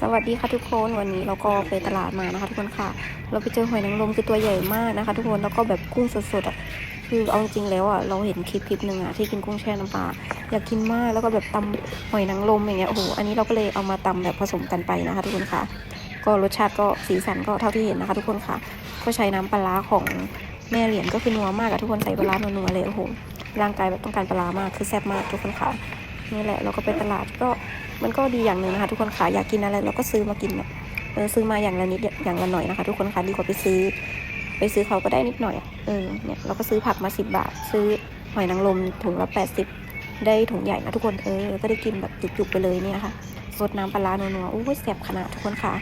สวัสดีค่ะทุกคนวันนี้เราก็ไปตลาดมานะคะ ทุกคนค่ะ เราไปเจอหอยนางรมคือตัวใหญ่มากนะคะ ทุกคนแล้วก็แบบกุ้งสดๆอะคือเอาจริงแล้วอะเราเห็นคลิปคลิปหนึ่งอะที่กินกุ้งแช่น้ำปลาอยากกินมากแล้วก็แบบตำหอยนางรมอย่างเงี้ยโอ้โหอันนี้เราก็เลยเอามาตำแบบผสมกันไปนะคะ ทุกคนค่ะ ก็รสชาติก็สีสันก็เท่าที่เห็นนะคะ ทุกคนค่ะ ก็ใช้น้ำปลาของแม่เหรียญก็คือนัวมากอะทุกคนใส่ปลาร้านัวๆเลยโอ้โหร่างกายแบบต้องการปลามากคือแซ่บมากทุกคนค่ะนี่แหละเราก็ไปตลาดก็ มันก็ดีอย่างหนึ่งนะคะ ทุกคนค่ะอยากกินอะไรเราก็ซื้อมากินเนี่ยเออซื้อมาอย่างละนิดอย่างละหน่อยนะคะ ทุกคนค่ะดีกว่าไปซื้อ ไปซื้อเขาก็ได้นิดหน่อยเออเนี่ยเราก็ซื้อผักมาสิบบาท ซื้อหอยนางรมถุงละแปดสิบได้ถุงใหญ่นะทุกคนเออก็ได้กินแบบจุกๆไปเลยเนี่ยค่ะสดน้ำปลาร้านัวๆโอ้ยแซ่บขนาดทุกคนค่ะ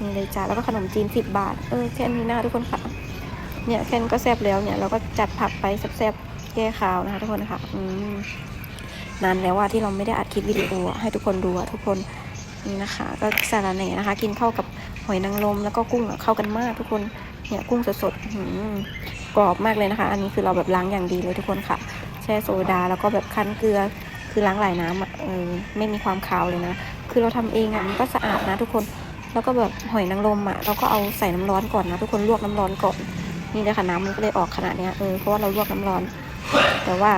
นี่เลยจ้าแล้วก็ขนมจีนสิบบาทเออแค่นี้นะทุกคนค่ะเนี่ยแค่นก็แซบแล้วเนี่ยเราก็จัดผักไปแซ่บๆแก้คาวนะคะทุกคนค่ะอืม นานแล้วว่าที่เราไม่ได้อัดคลิปวิดีโอให้ทุกคนดูอะทุกคนนี่นะคะ ก็สาระแหน่นะคะ กินเข้ากับหอยนางรมแล้วก็กุ้งเข้ากันมาก ทุกคนเนี่ยกุ้งสดๆกรอบมากเลยนะคะ อันนี้คือเราแบบล้างอย่างดีเลยทุกคนค่ะ แช่โซดาแล้วก็แบบคั้นเกลือคือล้างหลายน้ำอะเออไม่มีความคาวเลยนะ คือเราทำเองอะมันก็สะอาดนะทุกคนแล้วก็แบบหอยนางรมอะเราก็เอาใส่น้ำร้อนก่อนนะทุกคนลวกน้ำร้อนก่อนนี่เลยค่ะน้ำมันก็เลยออกขนาดเนี้ยเออเพราะว่าเราลวกน้ำร้อน แต่ว่า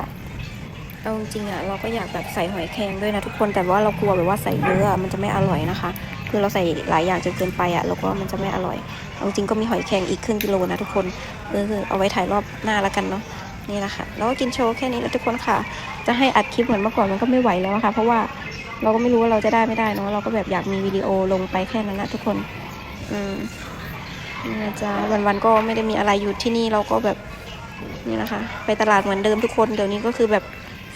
เอาจริงอะเราก็อยากแบบใส่หอยแครงด้วยนะทุกคนแต่ว่าเรากลัวแบบว่าใส่เยอะมันจะไม่อร่อยนะคะ คือเราใส่หลายอย่างจนเกินไปอะเราก็มันจะไม่อร่อยเอาจริงก็มีหอยแครงอีกครึ่งกิโลนะทุกคนเออเอาไว้ถ่ายรอบหน้าล้วกันเนาะนี่แหละค่ะแล้วก็กินโชว์แค่นี้แล้วทุกคนค่ะ จะให้อัดคลิปเหมือนเมื่อก่อนมันก็ไม่ไหวแล้วะค่ะ เพราะว่าเราก็ไม่รู้ว่าเราจะได้ไม่ได้เนาะเราก็แบบอยากมีวิดีโอลงไปแค่นั้นนะทุกคนอืมนี่นะจ๊ะวันๆก็ไม่ได้มีอะไรอยู่ที่นี่เราก็แบบนี่นะคะ ไปตลาดเหมือนเดิมทุกคนเดี๋ยวนี้ก็คือแบบ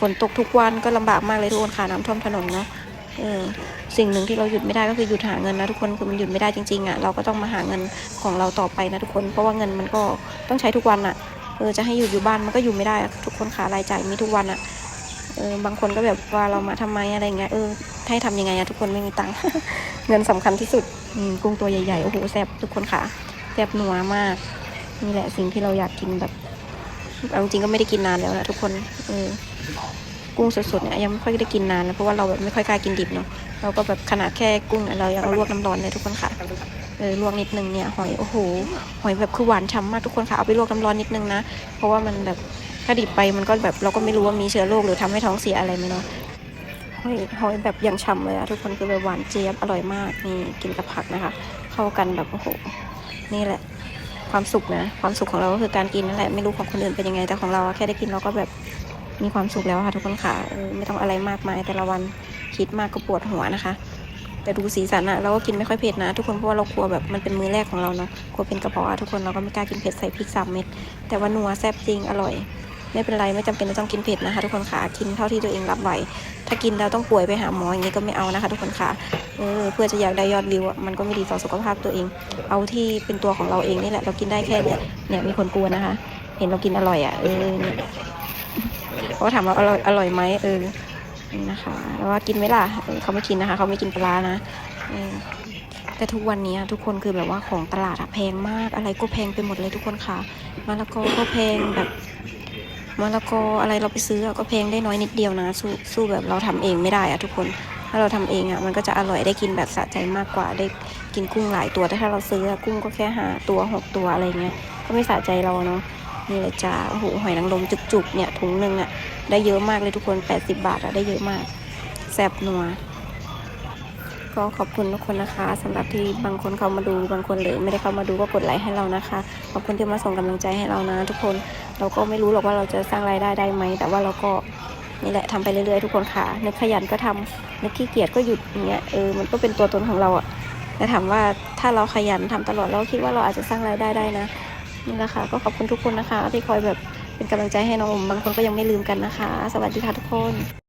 ฝนตกทุกวันก็ลำบากมากเลยทุกคนค่ะน้ำท่วมถนนเนาะเออสิ่งหนึ่งที่เราหยุดไม่ได้ก็คือหยุดหาเงินนะทุกคนคือมันหยุดไม่ได้จริงๆอะเราก็ต้องมาหาเงินของเราต่อไปนะทุกคนเพราะว่าเงินมันก็ต้องใช้ทุกวันอะเออจะให้หยุดอยู่บ้านมันก็อยู่ไม่ได้ทุกคนค่ะรายจ่ายมีทุกวันอะเออบางคนก็แบบว่าเรามาทำไมอะไรเงี้ยเออให้ทำยังไงอะทุกคนไม่มีตังค์เงินสำคัญที่สุดอืมกุ้งตัวใหญ่ๆโอ้โหแซ่บทุกคนค่ะแซ่บนัวมากนี่แหละสิ่งที่เราอยากกินแบบเอาจริงก็ไม่ได้กินนานแล้วนะทุกคนเออ กุ้งสดๆเนี่ยยังไม่ค่อยได้กินนานแล้วเพราะว่าเราแบบไม่ค่อยกล้ากินดิบเนาะเราก็แบบขนาดแค่กุ้งเรายังเอาลวกน้ำร้อนเลยทุกคนค่ะเออลวกนิดนึงเนี่ยหอยโอ้โหหอยแบบคือหวานฉ่ำมากทุกคนค่ะเอาไปลวกน้ำร้อนนิดนึงนะเพราะว่ามันแบบถ้าดิบไปมันก็แบบเราก็ไม่รู้ว่ามีเชื้อโรคหรือทำให้ท้องเสียอะไรไหมเนาะหอยหอยแบบย่างฉ่ำเลยอะทุกคนคือแบบหวานเจี๊ยบอร่อยมากนี่กินกับผักนะคะ เข้ากันแบบโอ้โหนี่แหละความสุขนะ ความสุขของเราก็คือการกินนั่นแหละไม่รู้ของคนอื่นเป็นยังไงแต่ของเราแค่ได้กินเราก็แบบ มีความสุขแล้วค่ะทุกคนค่ะไม่ต้องอะไรมากมายแต่ละวันคิดมากก็ปวดหัวนะคะ แต่ดูสีสันอะเราก็กินไม่ค่อยเผ็ดนะ ทุกคนเพราะว่าเรากลัวแบบมันเป็นมื้อแรกของเราเนาะกลัวเป็นกระเพาะอะทุกคนเราก็ไม่กล้ากินเผ็ดใส่พริกสามเม็ดแต่ว่านัวแซ่บจริงอร่อย ไม่เป็นไรไม่จำเป็นต้องกินเผ็ดนะคะ ทุกคนค่ะกินเท่าที่ตัวเองรับไหวถ้ากินแล้วต้องป่วยไปหาหมออย่างนี้ก็ไม่เอานะคะ ทุกคนค่ะเออเพื่อจะอยากได้ยอดวิวอะมันก็ไม่ดีต่อสุขภาพตัวเอง เอาที่เป็นตัวของเราเองนี่แหละเรากินได้แค่เนี่ยเนี่ยมีคนกลัวนะคะ เห็นเรากินอร่อยอะเออ เขาก็ถามว่าอร่อยอร่อยไหมเออนี่นะคะแล้วว่ากินไหมล่ะเออเขาไม่กินนะคะ เขาไม่กินปลานะออแต่ทุกวันนี้ทุกคนคือแบบว่าของตลาดอะแพงมากอะไรก็แพงไปหมดเลยทุกคนค่ะมะละกอก็แพงแบบมะละกออะไรเราไปซื้อก็แพงได้น้อยนิดเดียวนะสู้สู้แบบเราทำเองไม่ได้อะทุกคนถ้าเราทำเองอะมันก็จะอร่อยได้กินแบบสะใจมากกว่าได้กินกุ้งหลายตัวแต่ถ้าเราซื้อกุ้งก็แค่หาตัวหกตัวอะไรเงี้ยก็ไม่สะใจเราเนาะ นี่เลยจ้าโอ้โหหอยนางรมจุกๆ เนี่ยถุงหนึ่งอะได้เยอะมากเลยทุกคน 80 บาทอะได้เยอะมากแซ่บนัว ก็ขอบคุณทุกคนนะคะสำหรับที่บางคนเข้ามาดูบางคนเลยไม่ได้เข้ามาดูก็กดไลค์ให้เรานะคะ ขอบคุณที่มาส่งกำลังใจให้เรานะ ทุกคนเราก็ไม่รู้หรอกว่าเราจะสร้างรายได้ได้ไหมแต่ว่าเราก็นี่แหละทำไปเรื่อยๆทุกคนค่ะนึกขยันก็ทำนึกขี้เกียจก็หยุดอย่างเงี้ยเออมันก็เป็นตัวตนของเราอะแต่ถามว่าถ้าเราขยันทำตลอดเราคิดว่าเราอาจจะสร้างรายได้ได้นะ นี่แหละค่ะก็ขอบคุณทุกคนนะคะ ที่คอยแบบเป็นกำลังใจให้น้องอมบางคนก็ยังไม่ลืมกันนะคะ สวัสดีค่ะทุกคน